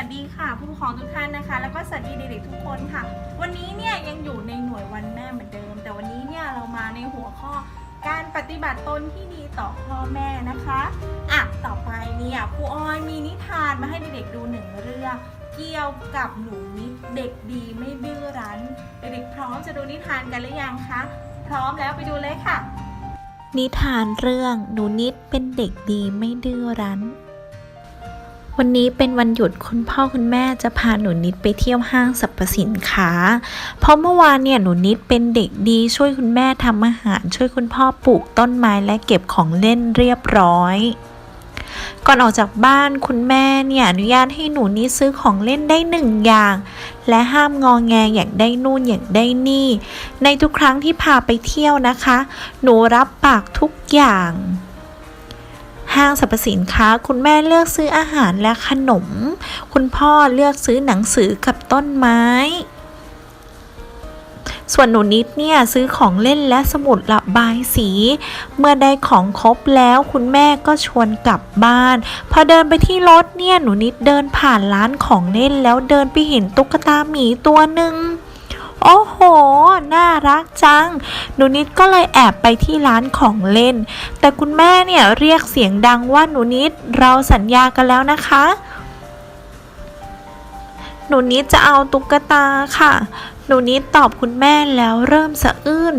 สวัสดีค่ะผู้ปกครองทุกท่านนะคะ แล้วก็สวัสดีเด็กๆทุกคนค่ะ วันนี้เนี่ยยังอยู่ในหน่วยวันแม่เหมือนเดิม แต่วันนี้เนี่ยเรามาในหัวข้อการปฏิบัติตนที่ดีต่อพ่อแม่นะคะอะต่อไปเนี่ยครูออยมีนิทานมาให้เด็กๆดูหนึ่งเรื่อง เกี่ยวกับหนูนิดเด็กดีไม่ดื้อรั้นเด็กๆพร้อมจะดูนิทานกันหรือยังคะพร้อมแล้วไปดูเลยค่ะ นิทานเรื่องหนูนิดเป็นเด็กดีไม่ดื้อรั้น วันนี้เป็นวันหยุดคุณพ่อคุณแม่จะพาหนูนิดไปเที่ยวห้างสรรพสินค้า เพราะเมื่อวานเนี่ยหนูนิดเป็นเด็กดีช่วยคุณแม่ทำอาหาร ช่วยคุณพ่อปลูกต้นไม้และเก็บของเล่นเรียบร้อยก่อนออกจากบ้านคุณแม่เนี่ยอนุญาตให้หนูนิดซื้อของเล่นได้หนึ่งอย่าง และห้ามงองแงอยากได้นู่นอยากได้นี่ ในทุกครั้งที่พาไปเที่ยวนะคะ หนูรับปากทุกอย่าง ห้างสรรพสินค้า คุณแม่เลือกซื้ออาหารและขนม คุณพ่อเลือกซื้อหนังสือกับต้นไม้ ส่วนหนูนิดเนี่ยซื้อของเล่นและสมุดระบายสี เมื่อได้ของครบแล้วคุณแม่ก็ชวนกลับบ้าน พอเดินไปที่รถเนี่ยหนูนิดเดินผ่านร้านของเล่นแล้วเดินไปเห็นตุ๊กตาหมีตัวหนึ่ง โอ้โห น่ารักจัง หนูนิดก็เลยแอบไปที่ร้านของเล่น แต่คุณแม่เนี่ยเรียกเสียงดังว่าหนูนิดเราสัญญากันแล้วนะคะ หนูนิดจะเอาตุ๊กตาค่ะ หนูนิดตอบคุณแม่แล้วเริ่มสะอื้น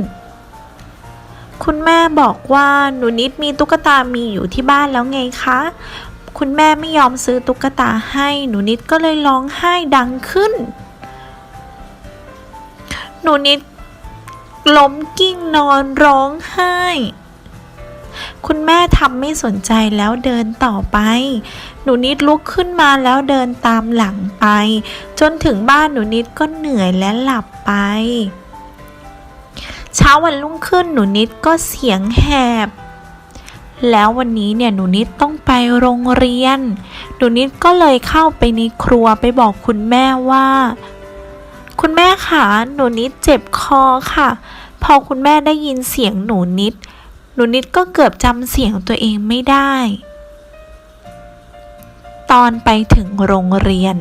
คุณแม่บอกว่าหนูนิดมีตุ๊กตามีอยู่ที่บ้านแล้วไงคะ คุณแม่ไม่ยอมซื้อตุ๊กตาให้ หนูนิดก็เลยร้องไห้ดังขึ้น หนูนิดล้มกิ้งนอนร้องไห้ คุณแม่ทำไม่สนใจแล้วเดินต่อไป หนูนิดลุกขึ้นมาแล้วเดินตามหลังไป จนถึงบ้านหนูนิดก็เหนื่อยและหลับไป เช้าวันรุ่งขึ้นหนูนิดก็เสียงแหบแล้ววันนี้เนี่ยหนูนิดต้องไปโรงเรียน หนูนิดก็เลยเข้าไปในครัวไปบอกคุณแม่ว่า คุณแม่คะหนูนิดเจ็บคอค่ะ พอคุณแม่ได้ยินเสียงหนูนิด หนูนิดก็เกือบจำเสียงตัวเองไม่ได้ ตอนไปถึงโรงเรียน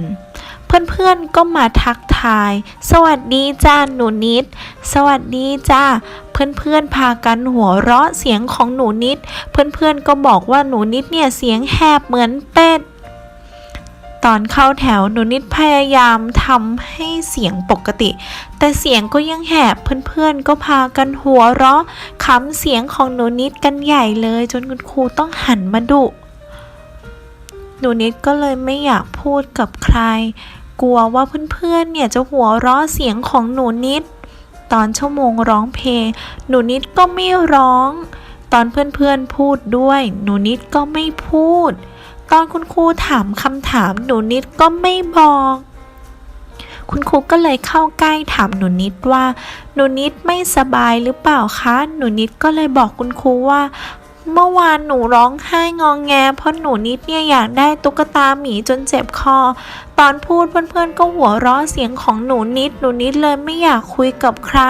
เพื่อนๆก็มาทักทาย สวัสดีจ้าหนูนิด สวัสดีจ้าเพื่อนๆพากันหัวเราะเสียงของหนูนิด เพื่อนๆก็บอกว่าหนูนิดเนี่ยเสียงแหบเหมือนเป็ด ตอนเข้าแถวหนูนิดพยายามทำให้เสียงปกติ แต่เสียงก็ยังแหบเพื่อนๆก็พากันหัวเราะขำเสียงของหนูนิดกันใหญ่เลย จนคุณครูต้องหันมาดุหนูนิดก็เลยไม่อยากพูดกับใคร กลัวว่าเพื่อนๆเนี่ยจะหัวเราะเสียงของหนูนิด ตอนชั่วโมงร้องเพลง หนูนิดก็ไม่ร้อง ตอนเพื่อนๆพูดด้วย หนูนิดก็ไม่พูด ตอนคุณครูถามคำถามหนูนิดก็ไม่บอก คุณครูก็เลยเข้าใกล้ถามหนูนิดว่า หนูนิดไม่สบายหรือเปล่าคะ หนูนิดก็เลยบอกคุณครูว่า เมื่อวานหนูร้องไห้งองแง เพราะหนูนิดเนี่ยอยากได้ตุ๊กตาหมีจนเจ็บคอ ตอนพูดเพื่อนๆก็หัวเราะเสียงของหนูนิด หนูนิดเลยไม่อยากคุยกับใคร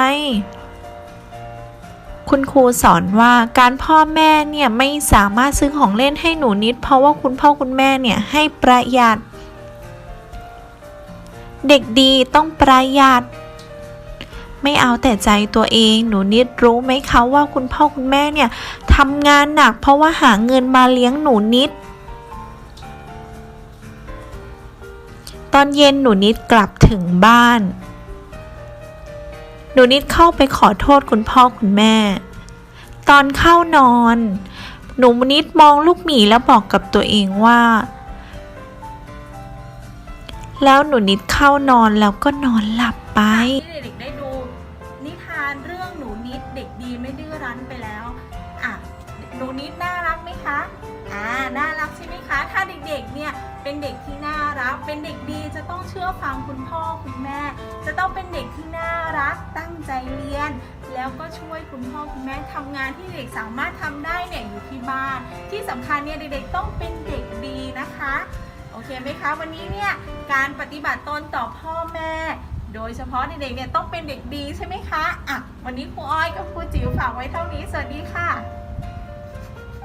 คุณครูสอนว่าการพ่อแม่เนี่ยไม่สามารถซื้อของเล่นให้หนูนิด เพราะว่าคุณพ่อคุณแม่เนี่ยให้ประหยัด เด็กดีต้องประหยัด ไม่เอาแต่ใจตัวเองหนูนิดรู้ไหมคะว่าคุณพ่อคุณแม่เนี่ยทำงานหนัก เพราะว่าหาเงินมาเลี้ยงหนูนิด ตอนเย็นหนูนิดกลับถึงบ้าน หนูนิดเข้าไปขอโทษคุณพ่อคุณแม่ ตอนเข้านอน หนูนิดมองลูกหมีแล้วบอกกับตัวเองว่า แล้วหนูนิดเข้านอนแล้วก็นอนหลับไป ที่เด็กๆได้ดู นิทานเรื่องหนูนิดเด็กดีไม่ดื้อรั้นไปแล้วอะหนูนิดน่ารักไหมคะอ่าน่ารักใช่ไหมคะ ถ้าเด็กๆเนี่ยเป็นเด็กที่น่ารัก เป็นเด็กดีจะต้องเชื่อฟังคุณพ่อคุณแม่ จะต้องเป็นเด็กที่น่ารักตั้งใจเรียน แล้วก็ช่วยคุณพ่อคุณแม่ทำงานที่เด็กสามารถทำได้เนี่ยอยู่ที่บ้าน ที่สำคัญเนี่ยเด็กๆต้องเป็นเด็กดีนะคะ โอเคไหมคะ วันนี้เนี่ยการปฏิบัติตนต่อพ่อแม่ โดยเฉพาะเด็กๆเนี่ยต้องเป็นเด็กดีใช่ไหมคะอะวันนี้ครูอ้อยกับครูจิ๋วฝากไว้เท่านี้สวัสดีค่ะ